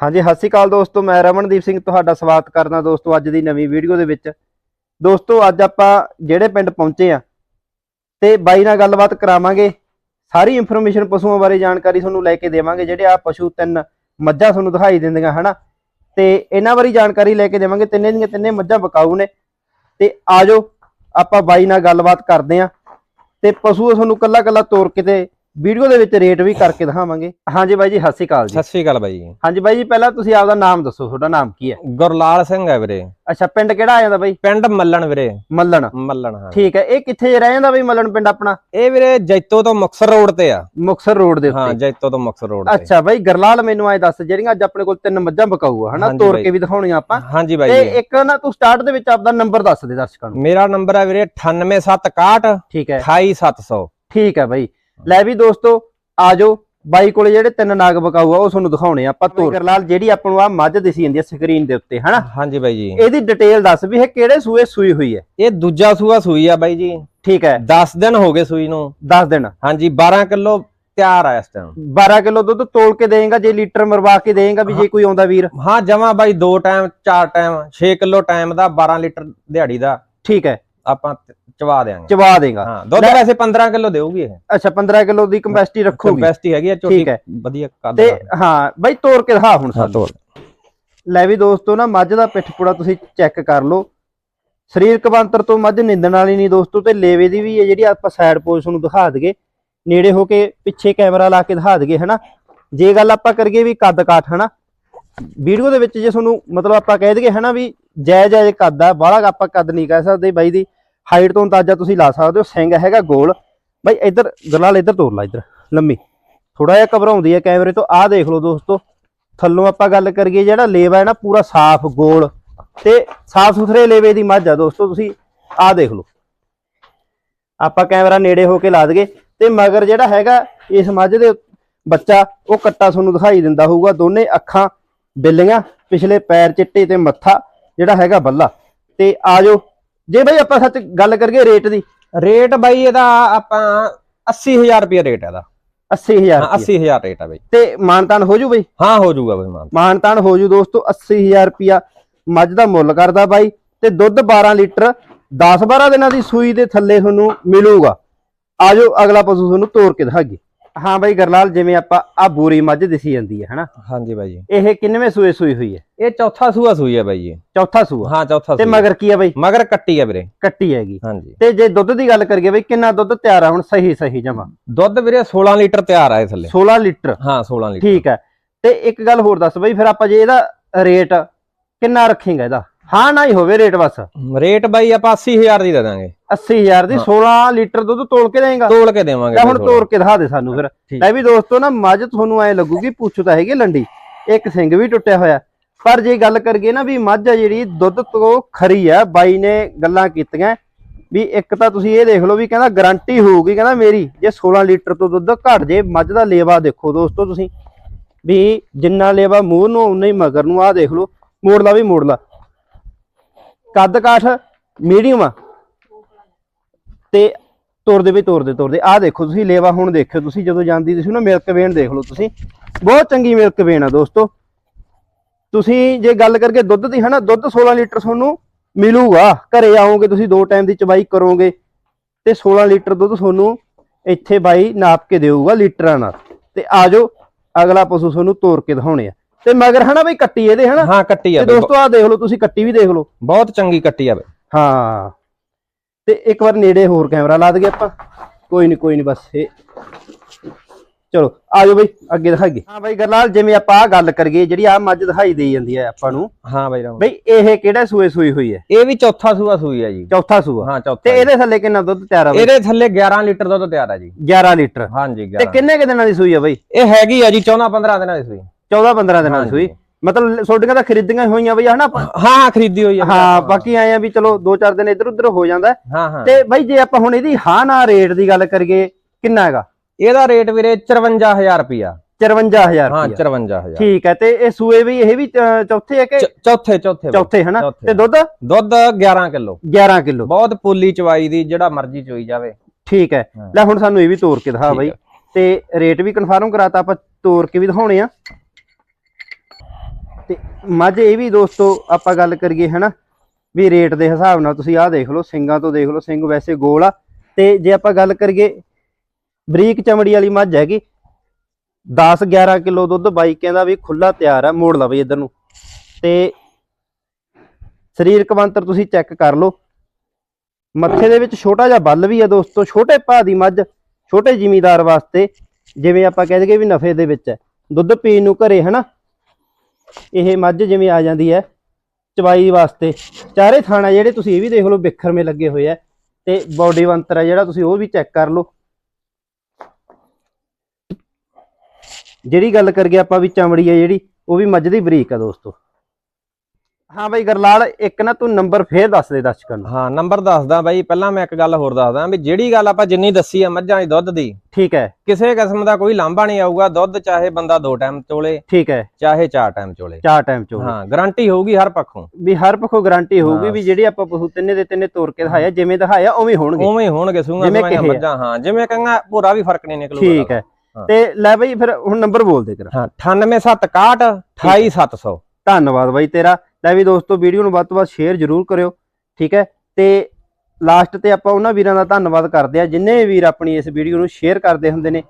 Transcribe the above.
ਹਾਂਜੀ, ਸਤਿ ਸ਼੍ਰੀ ਅਕਾਲ ਦੋਸਤੋ, ਮੈਂ ਰਮਨਦੀਪ ਸਿੰਘ ਤੁਹਾਡਾ ਸਵਾਗਤ ਕਰਦਾ ਦੋਸਤੋ ਅੱਜ ਦੀ ਨਵੀਂ ਵੀਡੀਓ ਦੇ ਵਿੱਚ। ਦੋਸਤੋ, ਅੱਜ ਆਪਾਂ ਜਿਹੜੇ ਪਿੰਡ ਪਹੁੰਚੇ ਆ, ਤੇ ਬਾਈ ਨਾਲ ਗੱਲਬਾਤ ਕਰਾਵਾਂਗੇ। ਸਾਰੀ ਇਨਫੋਰਮੇਸ਼ਨ ਪਸ਼ੂਆਂ ਬਾਰੇ ਜਾਣਕਾਰੀ ਤੁਹਾਨੂੰ ਲੈ ਕੇ ਦੇਵਾਂਗੇ, ਜਿਹੜੇ ਆ ਪਸ਼ੂ ਤਿੰਨ ਮੱਝਾਂ ਤੁਹਾਨੂੰ ਦਿਖਾਈ ਦਿੰਦੀਆਂ, ਹਨਾ? ਤੇ ਇਹਨਾਂ ਬਾਰੇ ਜਾਣਕਾਰੀ ਲੈ ਕੇ ਦੇਵਾਂਗੇ, ਤਿੰਨੇ ਦੀਆਂ ਤਿੰਨੇ ਮੱਝਾਂ ਬਕਾਊ ਨੇ। ਤੇ ਆਜੋ ਆਪਾਂ ਬਾਈ ਨਾਲ ਗੱਲਬਾਤ ਕਰਦੇ ਆ। ਤੇ ਪਸ਼ੂ ਤੁਹਾਨੂੰ ਕੱਲਾ ਕੱਲਾ ਤੋਰ ਕੇ ਤੇ ਵੀਡੀਓ ਦੇ ਵਿੱਚ ਰੇਟ ਵੀ ਕਰਕੇ ਦਿਖਾਵਾਂਗੇ। ਹਾਂਜੀ ਬਾਈ ਜੀ ਸਤਿ ਸ਼੍ਰੀ ਅਕਾਲ ਜੀ। ਸਤਿ ਸ਼੍ਰੀ ਅਕਾਲ ਬਾਈ ਜੀ। ਹਾਂਜੀ ਬਾਈ ਜੀ ਪਹਿਲਾਂ ਤੁਸੀਂ ਆਪਦਾ ਨਾਮ ਦੱਸੋ ਤੁਹਾਡਾ ਨਾਮ ਕੀ ਹੈ? ਗੁਰਲਾਲ ਸਿੰਘ ਹੈ ਵੀਰੇ। ਅੱਛਾ ਪਿੰਡ ਕਿਹੜਾ ਆ ਜਾਂਦਾ ਬਾਈ? ਪਿੰਡ ਮੱਲਣ ਵੀਰੇ। ਮੱਲਣ। ਮੱਲਣ ਹਾਂ। ਠੀਕ ਹੈ ਇਹ ਕਿੱਥੇ ਰਹਿ ਜਾਂਦਾ ਬਾਈ ਮੱਲਣ ਪਿੰਡ ਆਪਣਾ? ਇਹ ਵੀਰੇ ਜੈਤੋ ਤੋਂ ਮੁਕਸਰ ਰੋਡ ਤੇ ਆ। ਮੁਕਸਰ ਰੋਡ ਦੇ ਹਾਂ ਜੈਤੋ ਤੋਂ ਮੁਕਸਰ ਰੋਡ ਤੇ। ਅੱਛਾ ਬਾਈ ਗਰਲਾਲ ਮੈਨੂੰ ਐ ਦੱਸ ਜਿਹੜੀਆਂ ਅੱਜ ਆਪਣੇ ਕੋਲ ਤਿੰਨ ਮੱਝਾਂ ਬਕਾਊ ਆ ਹਨਾ ਤੋੜ। ਕੇ ਵੀ ਦਿਖਾਉਣੀਆਂ ਆਪਾਂ। ਹਾਂਜੀ ਬਾਈ ਤੇ ਇੱਕ ਨਾ ਤੂੰ ਸਟਾਰਟ ਦੇ ਵਿੱਚ ਆਪਦਾ ਨੰਬਰ ਦੱਸ ਦੇ ਦਰਸ਼ਕਾਂ ਨੂੰ। ਮੇਰਾ ਨੰਬਰ ਹੈ ਵੀਰੇ 98761 ਠੀਕ ਹੈ। 28700 ਠੀਕ ਹੈ ਬਾਈ। ਲੈ ਵੀ ਦੋਸਤੋ ਆਜੋ ਬਾਈ ਕੋਲੇ ਜਿਹੜੇ ਤਿੰਨ ਨਾਗ ਬਕਾਊ ਆ ਉਹ ਤੁਹਾਨੂੰ ਦਿਖਾਉਣੇ ਆ ਆਪਾਂ ਤੋੜ ਗਰਲਾਲ ਜਿਹੜੀ ਆਪਾਂ ਨੂੰ ਆ ਮੱਝ ਦਿਸੀ ਜਾਂਦੀ ਹੈ ਸਕਰੀਨ ਦੇ ਉੱਤੇ ਹਨਾ? ਹਾਂਜੀ ਬਾਈ ਜੀ। ਇਹਦੀ ਡਿਟੇਲ ਦੱਸ ਵੀ ਇਹ ਕਿਹੜੇ ਸੂਏ ਸੂਈ ਹੋਈ ਹੈ? ਇਹ ਦੂਜਾ ਸੂਆ ਸੂਈ ਆ ਬਾਈ ਜੀ। ਠੀਕ ਹੈ। 10 ਦਿਨ ਹੋ ਗਏ ਸੂਈ ਨੂੰ। 10 ਦਿਨ। ਹਾਂਜੀ 12 ਕਿਲੋ ਤਿਆਰ ਆ ਇਸ ਟਾਈਮ 12 ਕਿਲੋ ਦੁੱਧ ਤੋਲ ਕੇ ਦੇਗਾ ਜੇ ਲੀਟਰ ਮਰਵਾ ਕੇ ਦੇਗਾ ਵੀ ਜੇ ਕੋਈ ਆਉਂਦਾ ਵੀਰ। ਹਾਂ ਜਮਾ ਬਾਈ ਦੋ ਟਾਈਮ ਚਾਰ ਟਾਈਮ 6 ਕਿਲੋ ਟਾਈਮ ਦਾ 12 ਲੀਟਰ ਦਿਹਾੜੀ ਦਾ। ਠੀਕ ਹੈ। ਆਪਾਂ ਚਵਾ ਦੇਾਂਗੇ ਚਵਾ ਦੇਗਾ। ਹਾਂ ਦੁੱਧ ਵੈਸੇ 15 ਕਿਲੋ ਦੇਊਗੀ ਇਹ। ਅੱਛਾ 15 ਕਿਲੋ ਦੀ ਕੰਪੈਸਿਟੀ ਰੱਖੂਗੀ। ਬੈਸਟੀ ਹੈਗੀ ਆ ਹੈ। ਵਧੀਆ ਕੱਦ ਤੇ। ਹਾਂ ਬਾਈ ਤੋੜ ਕੇ ਦਿਖਾ ਹੁਣ ਸਾਨੂੰ। ਲੈ ਵੀ ਦੋਸਤੋ ਨਾ ਮੱਝ ਦਾ ਪਿੱਠ ਪੁੜਾ ਤੁਸੀਂ ਚੈੱਕ ਕਰ ਲਓ। ਸਰੀਰਕ ਬੰਤਰ ਤੋਂ ਮੱਝ ਨਿੰਦਣ ਵਾਲੀ ਨਹੀਂ ਦੋਸਤੋ ਤੇ ਲੇਵੇ ਦੀ ਵੀ ਹੈ ਜਿਹੜੀ ਆਪਾਂ ਸਾਈਡ ਪੋਜੀਸ਼ਨ ਨੂੰ ਦਿਖਾ ਦਈਏ ਨੇੜੇ ਹੋ ਕੇ ਪਿੱਛੇ ਕੈਮਰਾ ਲਾ ਕੇ ਦਿਖਾ ਦਈਏ ਹਨਾ? ਜੇ ਗੱਲ ਆਪਾਂ ਕਰੀਏ ਵੀ ਕੱਦ ਕਾਠ ਹਨਾ? ਵੀਡੀਓ ਦੇ ਵਿੱਚ ਜੇ ਤੁਹਾਨੂੰ ਮਤਲਬ ਆਪਾਂ ਕਹਿ ਦਈਏ ਹਨਾ ਵੀ ਜੈ ਜਾਇਜ਼ ਕੱਦ ਆ, ਬਾਹਲਾ ਆਪਾਂ ਕੱਦ ਨਹੀਂ ਕਹਿ ਸਕਦੇ ਬਾਈ ਦੀ। ਹਾਈਟ ਤੋਂ ਅੰਦਾਜ਼ਾ ਤੁਸੀਂ ਲਾ ਸਕਦੇ ਹੋ, ਸਿੰਘ ਹੈਗਾ ਗੋਲ। ਬਾਈ ਇੱਧਰ ਗਲਾਲ ਇੱਧਰ ਤੋਰ ਲਾ, ਇੱਧਰ, ਲੰਮੀ। ਥੋੜਾ ਜਿਹਾ ਘਬਰਾਉਂਦੀ ਹੈ ਕੈਮਰੇ ਤੋਂ। ਆਹ ਦੇਖ ਲਓ ਦੋਸਤੋ, ਥੱਲੋਂ ਆਪਾਂ ਗੱਲ ਕਰੀਏ, ਜਿਹੜਾ ਲੇਵਾ ਹੈ ਨਾ, ਪੂਰਾ ਸਾਫ਼ ਗੋਲ ਤੇ ਸਾਫ਼ ਸੁਥਰੇ ਲੇਵੇ ਦੀ ਮੱਝ ਆ ਦੋਸਤੋ, ਤੁਸੀਂ ਆਹ ਦੇਖ ਲਓ। ਆਪਾਂ ਕੈਮਰਾ ਨੇੜੇ ਹੋ ਕੇ ਲਾ ਦਈਏ ਤੇ ਮਗਰ ਜਿਹੜਾ ਹੈਗਾ, ਇਸ ਮੱਝ ਦੇ ਬੱਚਾ, ਉਹ ਕੱਟਾ ਤੁਹਾਨੂੰ ਦਿਖਾਈ ਦਿੰਦਾ ਹੋਊਗਾ। ਦੋਨੇ ਅੱਖਾਂ ਬਿੱਲੀਆਂ, ਪਿਛਲੇ ਪੈਰ ਚਿੱਟੇ ਤੇ ਮੱਥਾ। ਜਿਹੜਾ ਹੈਗਾ ਬੱਲਾ। ਤੇ ਆਜੋ ਜੇ ਬਈ ਆਪਾਂ ਸੱਚ ਗੱਲ ਕਰੀਏ ਰੇਟ ਦੀ। ਰੇਟ ਬਾਈ ਇਹਦਾ ਆਪਾਂ 80000 ਰੁਪਏ ਰੇਟ ਇਹਦਾ। 80000 ਹਾਂ 80000 ਰੇਟ ਆ ਬਾਈ। ਤੇ ਮਾਨਤਾਨ ਹੋ ਜੂ ਬਈ? ਹਾਂ ਹੋ ਜਾਊਗਾ ਬਾਈ ਮਾਨ ਮਾਨਤਾਨ ਹੋ ਜੂ ਦੋਸਤੋ 80000 ਰੁਪਿਆ ਮੱਝ ਦਾ ਮੁੱਲ ਕਰਦਾ ਬਾਈ। ਤੇ ਦੁੱਧ 12 ਲੀਟਰ 10-12 ਦਿਨਾਂ ਦੀ ਸੂਈ ਦੇ ਥੱਲੇ ਤੁਹਾਨੂੰ ਮਿਲੂਗਾ। ਆਜੋ ਅਗਲਾ ਪਸ਼ੂ ਤੁਹਾਨੂੰ ਤੋੜ ਕੇ ਦਿਖਾਗੇ ਹਾਂ ਬਾਈ ਗਰਲਾਲ ਜਿਵੇਂ ਆਪਾਂ ਆ ਬੂਰੀ ਮੱਝ ਦਿਸੀ ਜਾਂਦੀ ਹੈ ਹਨਾ? ਹਾਂਜੀ ਬਾਈ ਜੀ। ਇਹ ਕਿੰਨਵੇਂ ਸੂਏ ਸੂਈ ਹੋਈ ਹੈ? ਇਹ ਚੌਥਾ ਸੂਆ ਸੂਈ ਹੈ ਬਾਈ ਜੀ। ਚੌਥਾ ਸੂਆ? ਹਾਂ ਚੌਥਾ ਤੇ ਮਗਰ ਕੀ ਹੈ ਬਾਈ? ਮਗਰ ਕੱਟੀ ਹੈ ਵੀਰੇ। ਕੱਟੀ ਹੈਗੀ। ਹਾਂਜੀ। ਤੇ ਜੇ ਦੁੱਧ ਦੀ ਗੱਲ ਕਰੀਏ ਬਾਈ ਕਿੰਨਾ ਦੁੱਧ ਤਿਆਰ ਆ ਹੁਣ? ਸਹੀ ਸਹੀ ਜਮਾ। ਦੁੱਧ ਵੀਰੇ 16 ਲੀਟਰ ਤਿਆਰ ਆ ਇਹ ਥੱਲੇ। 16 ਲੀਟਰ? ਹਾਂ 16 ਲੀਟਰ। ਠੀਕ ਹੈ। ਤੇ ਇੱਕ ਗੱਲ ਹੋਰ ਦੱਸ ਬਾਈ ਫਿਰ ਆਪਾਂ ਜੇ ਇਹਦਾ ਰੇਟ ਕਿੰਨਾ ਰੱਖੇਗਾ ਇਹਦਾ? ਹਾਂ ਨਾ ਹੀ ਹੋਵੇ ਰੇਟ ਬਸ। ਰੇਟ ਬਾਈ ਆਪਾਂ 80000 ਦੀ ਦੇ ਦਾਂਗੇ। 80000 ਦੀ 16 ਲੀਟਰ ਦੁੱਧ ਤੋਲ ਕੇ ਦੇਗਾ ਤੋਲ ਕੇ ਦੇਵਾਂਗੇ ਬਾਈ ਹੁਣ। ਤੋੜ ਕੇ ਦਿਖਾ ਦੇ ਸਾਨੂੰ ਫਿਰ। ਲੈ ਵੀ ਦੋਸਤੋ ਨਾ ਮੱਝ ਤੁਹਾਨੂੰ ਐ ਲੱਗੂਗੀ ਪੁੱਛੋ ਤਾਂ ਹੈਗੀ ਲੰਡੀ। ਇੱਕ ਸਿੰਘ ਵੀ ਟੁੱਟਿਆ ਹੋਇਆ। ਪਰ ਜੇ ਗੱਲ ਕਰੀਏ ਨਾ ਵੀ ਮੱਝ ਆ ਜਿਹੜੀ ਦੁੱਧ ਤੋਂ ਖਰੀ ਆ ਬਾਈ ਨੇ ਗੱਲਾਂ ਕੀਤੀਆਂ। ਵੀ ਇੱਕ ਤਾਂ ਤੁਸੀਂ ਇਹ ਦੇਖ ਲਓ ਵੀ ਕਹਿੰਦਾ ਗਾਰੰਟੀ ਹੋਊਗੀ ਕਹਿੰਦਾ ਮੇਰੀ ਜੇ 16 ਲੀਟਰ ਤੋਂ ਦੁੱਧ ਘਟ ਜੇ ਮੱਝ ਦਾ ਲੇਵਾ ਦੇਖੋ ਦੋਸਤੋ ਤੁਸੀਂ। ਵੀ ਜਿੰਨਾ ਲੇਵਾ ਮੂੰਹ ਨੂੰ ਉਨਾ ਹੀ ਮਗਰ ਨੂੰ ਆਹ ਦੇਖ ਲਓ। ਮੋੜ ਲਾ ਵੀ ਮੋੜ ਲਾ ਕੱਦ ਕਾਠ ਮੀਡੀਅਮ ਆ ਤੇ ਤੋਰਦੇ ਵੀ ਤੋਰਦੇ ਤੋਰਦੇ। ਆਹ ਦੇਖੋ ਤੁਸੀਂ, ਲੇਵਾ ਹੁਣ ਦੇਖਿਓ ਤੁਸੀਂ, ਜਦੋਂ ਜਾਂਦੀ ਤੁਸੀਂ ਨਾ ਮਿਲਕ ਵੇਨ ਦੇਖ ਲਓ ਤੁਸੀਂ। ਬਹੁਤ ਚੰਗੀ ਮਿਲਕ ਵੇਨ ਆ ਦੋਸਤੋ। ਤੁਸੀਂ ਜੇ ਗੱਲ ਕਰਕੇ ਦੁੱਧ ਦੀ, ਹਨਾ, ਦੁੱਧ 16 ਲੀਟਰ ਤੁਹਾਨੂੰ ਮਿਲੂਗਾ। ਘਰੇ ਆਓਗੇ ਤੁਸੀਂ, ਦੋ ਟਾਈਮ ਦੀ ਚਵਾਈ ਕਰੋਗੇ। ਤੇ 16 ਲੀਟਰ ਦੁੱਧ ਤੁਹਾਨੂੰ ਇੱਥੇ ਬਾਈ ਨਾਪ ਕੇ ਦੇਊਗਾ ਲੀਟਰਾਂ ਨਾਲ। ਤੇ ਆਜੋ ਅਗਲਾ ਪਸ਼ੂ ਤੁਹਾਨੂੰ ਤੋਰ ਕੇ ਦਿਖਾਉਣੇ ਆ। ਤੇ ਮਗਰ ਹਨਾ ਬਈ ਕੱਟੀ ਇਹਦੇ ਹਨਾ? ਹਾਂ ਕੱਟੀ ਆ ਤੇ ਦੋਸਤੋ ਆਹ ਦੇਖ ਲਓ ਤੁਸੀਂ ਕੱਟੀ ਵੀ ਦੇਖ ਲਓ। ਬਹੁਤ ਚੰਗੀ ਕੱਟੀ ਆ ਬਾਈ। ਹਾਂ। ਤੇ ਇੱਕ ਵਾਰ ਨੇੜੇ ਹੋਰ ਕੈਮਰਾ ਲਾ ਦਈਏ ਆਪਾਂ। ਕੋਈ ਨਹੀਂ ਕੋਈ ਨਹੀਂ ਬਸ ਇਹ। ਚਲੋ ਆ ਜਾਓ ਬਈ ਅੱਗੇ ਦਿਖਾਈਏ। ਹਾਂ ਬਈ ਗਰਲਾਲ ਜਿਵੇਂ ਆਪਾਂ ਆ ਗੱਲ ਕਰੀਏ ਜਿਹੜੀ ਆ ਮੱਝ ਦਿਖਾਈ ਦੇਈ ਜਾਂਦੀ ਹੈ ਆਪਾਂ ਨੂੰ ਹਾਂ ਬਾਈ ਰਾਮ। ਬਈ ਇਹ ਕਿਹੜਾ ਸੂਏ ਸੂਈ ਹੋਈ ਹੈ? ਇਹ ਵੀ ਚੌਥਾ ਸੂਆ ਸੂਈ ਹੈ ਜੀ। ਚੌਥਾ ਸੂਆ। ਹਾਂ ਚੌਥਾ ਤੇ। ਇਹਦੇ ਥੱਲੇ ਕਿੰਨਾ ਦੁੱਧ ਤਿਆਰ ਆ ਬਈ? ਇਹਦੇ ਥੱਲੇ 11 ਲੀਟਰ ਦੁੱਧ ਤਿਆਰ ਆ ਜੀ। 11 ਲੀਟਰ। ਹਾਂਜੀ ਤੇ 11 ਕਿੰਨੇ ਕਿ ਦਿਨਾਂ ਦੀ ਸੂਈ ਆ ਬਈ? ਇਹ ਹੈਗੀ ਆ ਜੀ 14 15 ਦਿਨਾਂ ਦੀ ਸੂਈ। 14 15 ਦਿਨਾਂ ਦੀ। ਸੂਈ। ਮਤਲਬ ਤੁਹਾਡੀਆਂ ਤਾਂ ਖਰੀਦੀਆਂ ਹੀ ਹੋਈਆਂ ਬਈ ਹਨਾ? ਹਾਂ ਖਰੀਦੀ ਹੋਈ ਆ। ਹਾਂ ਬਾਕੀ ਆਏ ਆ ਵੀ ਚਲੋ 2-4 ਦਿਨ ਇੱਧਰ ਉੱਧਰ ਹੋ ਜਾਂਦਾ ਤੇ ਬਈ ਜੇ ਆਪਾਂ ਹੁਣ ਇਹਦੀ ਹਾਂ ਨਾ ਰੇਟ ਦੀ ਗੱਲ ਕਰੀਏ ਕਿੰਨਾ ਹੈਗਾ? ਇਹਦਾ ਰੇਟ ਵੀਰੇ 54000 ਰੁਪਿਆ 54000 ਹਾਂ ਰੁਪਇਆ। 54000 ਠੀਕ ਹੈ ਤੇ ਇਹ ਸੂਏ ਵੀ ਇਹ ਵੀ ਚੌਥੇ ਹੈ ਕਿ? ਚੌਥੇ ਚੌਥੇ। ਚੌਥੇ ਹਨਾ। ਤੇ ਦੁੱਧ? ਦੁੱਧ 11 ਕਿਲੋ। 11 ਕਿਲੋ। ਬਹੁਤ ਪੋਲੀ ਚਵਾਈ ਦੀ ਜਿਹੜਾ ਮਰਜ਼ੀ ਚੋਈ ਜਾਵੇ। ਠੀਕ ਹੈ। ਲੈ ਹੁਣ ਸਾਨੂੰ ਇਹ ਵੀ ਤੋੜ ਕੇ ਦਿਖਾ ਬਾਈ। ਤੇ ਰੇਟ ਵੀ ਕਨਫਰਮ ਕਰਾਤਾ ਆਪਾਂ ਤੋੜ ਕੇ ਵੀ ਦਿਖਾਉਣੇ ਆ। ਤੇ ਮੱਝ ਇਹ ਵੀ ਦੋਸਤੋ ਆਪਾਂ ਗੱਲ ਕਰੀਏ, ਹਨਾ, ਵੀ ਰੇਟ ਦੇ ਹਿਸਾਬ ਨਾਲ ਤੁਸੀਂ ਆਹ ਦੇਖ ਲਓ, ਸਿੰਗਾਂ ਤੋਂ ਦੇਖ ਲਓ ਸਿੰਘ ਵੈਸੇ ਗੋਲ ਆ। ਤੇ ਜੇ ਆਪਾਂ ਗੱਲ ਕਰੀਏ, ਬਰੀਕ ਚਮੜੀ ਵਾਲੀ ਮੱਝ ਹੈਗੀ 10 11 ਕਿਲੋ ਦੁੱਧ ਬਾਈ ਕਹਿੰਦਾ ਵੀ ਖੁੱਲਾ ਤਿਆਰ ਆ, ਮੋੜ ਲਾ ਬਈ ਇਧਰ ਨੂੰ। ਤੇ ਸਰੀਰਕ ਬੰਤਰ ਤੁਸੀਂ ਚੈੱਕ ਕਰ ਲਓ। ਮੱਥੇ ਦੇ ਵਿੱਚ ਛੋਟਾ ਜਿਹਾ ਬੱਲ ਵੀ ਆ ਦੋਸਤੋ, ਛੋਟੇ ਭਾਅ ਦੀ ਮੱਝ, ਛੋਟੇ ਜ਼ਿਮੀਦਾਰ ਵਾਸਤੇ, ਜਿਵੇਂ ਆਪਾਂ ਕਹਿ ਦਈਏ ਵੀ ਨਫੇ ਦੇ ਵਿੱਚ ਹੈ। ਦੁੱਧ ਪੀਣ ਨੂੰ ਘਰੇ, ਹਨਾ ਇਹ ਮੱਝ ਜਿਵੇਂ ਆ ਜਾਂਦੀ ਹੈ ਚਵਾਈ ਵਾਸਤੇ। ਚਾਰੇ ਥਾਣਾ ਜਿਹੜੇ ਤੁਸੀਂ ਇਹ ਵੀ ਦੇਖ ਲਓ ਬਿਖਰਮੇ ਲੱਗੇ ਹੋਏ ਆ। ਤੇ ਬਾਡੀ ਵੰਤਰ ਹੈ ਜਿਹੜਾ ਤੁਸੀਂ ਉਹ ਵੀ ਚੈੱਕ ਕਰ ਲਓ। ਜਿਹੜੀ ਗੱਲ ਕਰੀਏ ਆਪਾਂ ਵੀ ਚਮੜੀ ਹੈ ਜਿਹੜੀ, ਉਹ ਵੀ ਮੱਝ ਦੀ ਬਰੀਕ ਆ ਦੋਸਤੋ। ਹਾਂ ਬਾਈ ਗਰਲਾਲ ਇੱਕ ਨਾ ਤੂੰ ਨੰਬਰ ਫੇਰ ਦੱਸ ਦੇ ਦਰਸ਼ਕਾਂ ਨੂੰ। ਹਾਂ ਨੰਬਰ ਦੱਸਦਾ ਬਾਈ ਪਹਿਲਾਂ ਮੈਂ ਇੱਕ ਗੱਲ ਹੋਰ ਦੱਸਦਾ ਵੀ ਜਿਹੜੀ ਗੱਲ ਆਪਾਂ ਜਿੰਨੀ ਦੱਸੀ ਆ ਮੱਝਾਂ ਦੀ ਦੁੱਧ ਦੀ ਠੀਕ ਹੈ। ਕਿਸੇ ਕਿਸਮ ਦਾ ਕੋਈ ਲਾਂਭਾ ਨਹੀਂ ਆਊਗਾ ਦੁੱਧ ਚਾਹੇ ਬੰਦਾ ਦੋ ਟਾਈਮ ਚੋਲੇ ਠੀਕ ਹੈ। ਚਾਹੇ ਚਾਰ ਟਾਈਮ ਚੋਲੇ। ਚਾਰ ਟਾਈਮ ਚੋ ਹਾਂ ਗਾਰੰਟੀ ਹੋਊਗੀ ਹਰ ਪੱਖੋਂ। ਵੀ ਹਰ ਪੱਖੋਂ ਗਾਰੰਟੀ ਹੋਊਗੀ। ਵੀ ਜਿਹੜੇ ਆਪਾਂ ਪਸ਼ੂ ਤਿੰਨੇ ਦੇ ਤਿੰਨੇ ਤੋੜ ਕੇ ਦਿਖਾਇਆ ਜਿਵੇਂ ਦਿਖਾਇਆ ਉਵੇਂ ਹੋਣਗੇ। ਉਵੇਂ ਹੋਣਗੇ ਕਹੇ ਆ। ਮੱਝਾਂ ਹਾਂ ਜਿਵੇਂ ਕਹਿੰਗਾ ਭੋਰਾ ਵੀ ਫ਼ਰਕ ਨਹੀਂ ਨਿਕਲੂਗਾ ਠੀਕ ਹੈ। ਹਾਂ। ਤੇ ਲੈ ਬਈ ਫਿਰ ਹੁਣ ਨੰਬਰ ਬੋਲ ਦੇ ਕਰਾ ਹਾਂ 98761 28700 ਧੰਨਵਾਦ ਬਾਈ ਤੇਰਾ। ਲੈ ਵੀ ਦੋਸਤੋ, ਵੀਡੀਓ ਨੂੰ ਵੱਧ ਤੋਂ ਵੱਧ ਸ਼ੇਅਰ ਜ਼ਰੂਰ ਕਰਿਓ, ਠੀਕ ਹੈ? ਤੇ ਲਾਸਟ ਤੇ ਆਪਾਂ ਉਹਨਾਂ ਵੀਰਾਂ ਦਾ ਧੰਨਵਾਦ ਕਰਦੇ ਆ ਜਿੰਨੇ ਵੀਰ ਆਪਣੀ ਇਸ ਵੀਡੀਓ ਨੂੰ ਸ਼ੇਅਰ ਕਰਦੇ ਹੁੰਦੇ ਨੇ।